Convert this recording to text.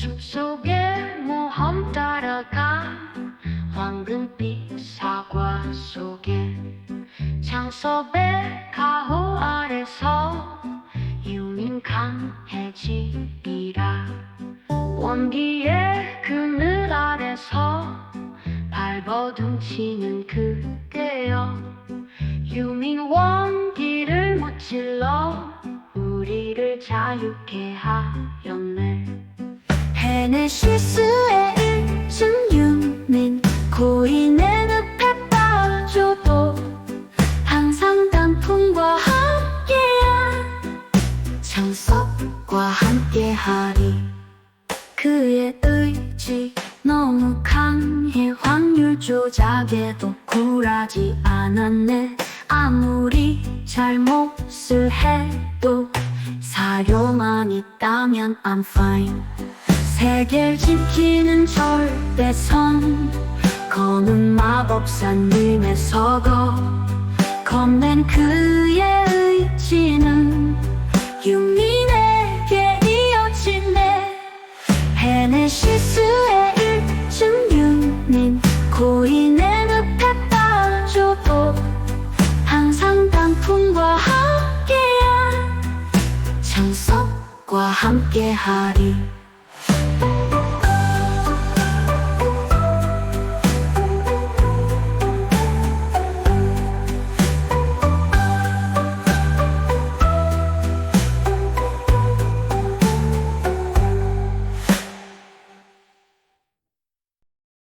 숲속에 모험 따라가 황금빛 사과 속에 장sob의 가호 아래서 유민 강해지리라. 원기의 그늘 아래서 발버둥치는 그대여 유민 원기를 무찔러 우리를 자유케 하였네 헤네시스의 일층 유민 고인의 늪에 빠져도 항상 단풍과 함께한 창섭과 함께하리. 그의 의지 너무 강해 확률 조작에도 굴하지 않았네. 아무리 잘못을 해도 사료만 있다면 I'm fine 세계를 지키는 절대선. 거는 마법사님의 서거. 겁낸 그의 의지는 유민에게 이어지네. 헤네시스의 일층 유민 고인의 늪에 빠져도 항상 단풍과 함께한 창섭과 함께하리